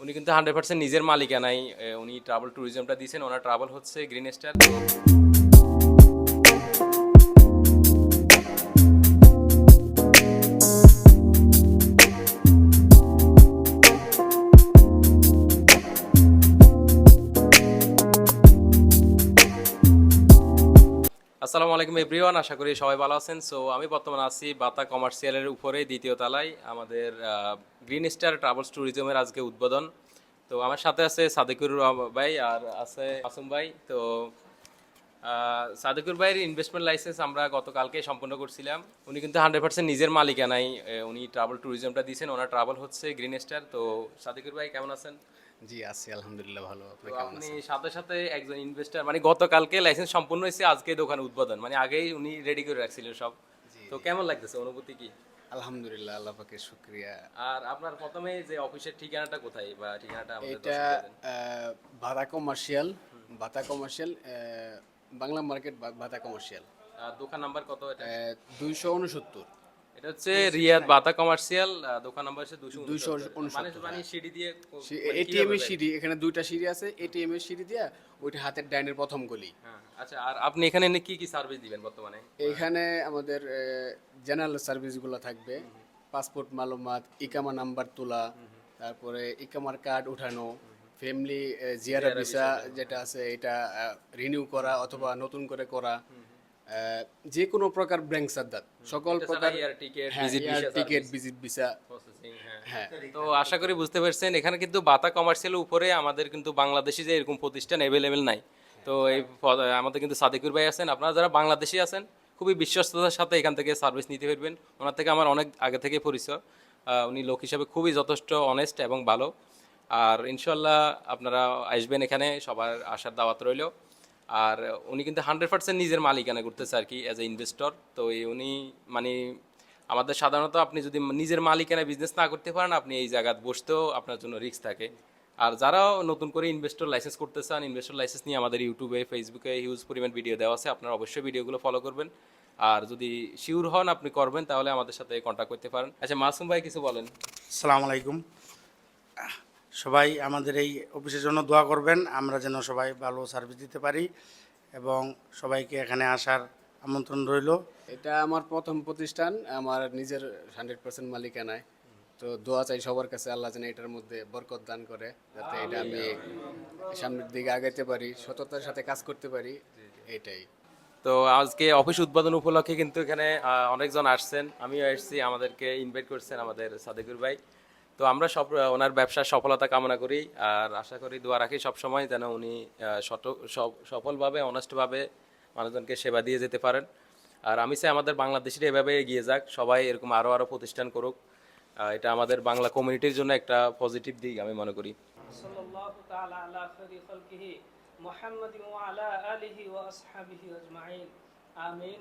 উনি কিন্তু hundred percent নিজের মালিকা নাই উনি ট্রাভেল ট্যুরিজমটা দিয়েছেন, ওনার ট্রাভেল হচ্ছে গ্রিন স্টার আসসালামু আলাইকুম এভরিওয়ান, আশা করি সবাই ভালো আছেন। সো আমি বর্তমানে আছি বাতা কমার্শিয়ালের উপরে, দ্বিতীয় তলায়, আমাদের গ্রিন স্টার ট্রাভেলস ট্যুরিজমের আজকে উদ্বোধন। তো আমার সাথে আছে সাদেকুর ভাই আর আছে আসুম ভাই। তো সাদেকুর ভাইয়ের ইনভেস্টমেন্ট লাইসেন্স আমরা গতকালকে সম্পন্ন করছিলাম। উনি কিন্তু হান্ড্রেড পার্সেন্ট নিজের মালিকানাই উনি ট্রাভেল ট্যুরিজমটা দিয়েছেন ওনার ট্রাভেল হচ্ছে গ্রিন স্টার তো সাদেকুর ভাই কেমন আছেন? জি আছি আলহামদুলিল্লাহ ভালো। আপনি সাথে সাথে একজন ইনভেস্টর মানে গতকালকে লাইসেন্স সম্পূর্ণ হয়েছে আজকে দোকান উদ্বোধন। মানে আগেই উনি রেডি করে রাখছিলেন সব। তো কেমন লাগতেছে? অনুভূতি কি? আলহামদুলিল্লাহ আল্লাহ পাকের শুক্রিয়া। আর আপনার প্রথমে যে অফিসের ঠিকানাটা কোথায় বা ঠিকানাটা আমাদের এটা। আহ, কমার্শিয়াল ভাতা কমার্শিয়াল বাংলা মার্কেট ভাতা কমার্শিয়াল। দোকান নাম্বার কত এটা? দুইশো উনসত্তর এটা হচ্ছে রিয়াদ বাতা কমার্শিয়াল দোকান নাম্বার হচ্ছে দুশো 269 মানে মানে সিঁড়ি দিয়ে মানে এটিএম এর সিঁড়ি এখানে দুইটা সিঁড়ি আছে এটিএম এর সিঁড়ি দিয়া ওইটা হাতের ডাইনের প্রথম গলি। হ্যাঁ আচ্ছা আর আপনি এখানে এনে কি কি সার্ভিস দিবেন বর্তমানে? এখানে আমাদের জেনারেল সার্ভিসগুলো থাকবে। পাসপোর্ট মালুমাত ইকামা নাম্বার তোলা তারপরে ইকামার কার্ড উঠানো ফ্যামিলি জিয়ারা ভিসা যেটা আছে এটা রিনিউ করা অথবা নতুন করে করা। যে কোনো প্রকার ব্যাংক সাদ্দাত। সকল প্রকার টিকেট হ্যাঁ ভিজিট ভিসা হ্যাঁ। হ্যাঁ। তো আশা করি বুঝতে পারছেন এখানে কিন্তু বাতা কমার্শিয়ালের উপরে আমাদের কিন্তু বাংলাদেশি যে এরকম প্রতিষ্ঠান অ্যাভেলেবেল নাই। তো এই আমাদের কিন্তু সাদিকুর ভাই আছেন। আপনারা যারা বাংলাদেশি আছেন খুবই বিশ্বস্ততার সাথে এখান থেকে সার্ভিস নিতে পারবেন। ওনার থেকে আমার অনেক আগে থেকে পরিচয়। উনি লোক হিসাবে খুবই যথেষ্ট অনেস্ট এবং ভালো। আর ইনশাল্লাহ আপনারা আসবেন এখানে, সবার আসার দাওয়াত রইল। আর উনি কিন্তু হান্ড্রেড পার্সেন্ট নিজের মালিকানা করতেছে আর কি অ্যাজ এ ইনভেস্টর তো এই উনি মানে আমাদের সাধারণত আপনি যদি নিজের মালিকানা বিজনেস না করতে পারেন, আপনি এই জায়গাত বসতেও আপনার জন্য রিস্ক থাকে। আর যারাও নতুন করে ইনভেস্টর লাইসেন্স করতে চান ইনভেস্টর লাইসেন্স নিয়ে আমাদের ইউটিউবে ফেসবুকে হিউজ পরিমাণ ভিডিও দেওয়া আছে, আপনারা অবশ্যই ভিডিওগুলো ফলো করবেন। আর যদি শিওর হন আপনি করবেন, তাহলে আমাদের সাথে কন্ট্যাক্ট করতে পারেন। আচ্ছা মাসুম ভাই, কিছু বলেন। সালাম আলাইকুম। সবাই আমাদের এই অফিসের জন্য দোয়া করবেন। আমরা যেন সবাই ভালো সার্ভিস দিতে পারি এবং সবাইকে এখানে আসার আমন্ত্রণ রইল। এটা আমার প্রথম প্রতিষ্ঠান আমার নিজের হান্ড্রেড পার্সেন্ট মালিকানায়। তো দোয়া চাই সবার কাছে আল্লাহ যেন এটার মধ্যে বরকত দান করে যাতে এটা আমি সামনের দিকে আগাইতে পারি সততার সাথে কাজ করতে পারি এটাই। তো আজকে অফিস উদ্বোধন উপলক্ষে কিন্তু এখানে অনেকজন আসছেন। আমিও এসেছি আমাদেরকে ইনভাইট করছেন আমাদের সাদেকুর ভাই। তো আমরা সব ওনার ব্যবসার সফলতা কামনা করি আর আশা করি, দোয়া রাখি সবসময় যেন উনি সফলভাবে অনেস্টভাবে মানুষজনকে সেবা দিয়ে যেতে পারেন। আর আমি চাই আমাদের বাংলাদেশের এভাবে এগিয়ে যাক, সবাই এরকম আরও আরও প্রতিষ্ঠান করুক। এটা আমাদের বাংলা কমিউনিটির জন্য একটা পজিটিভ দিক, আমি মনে করি। আমিন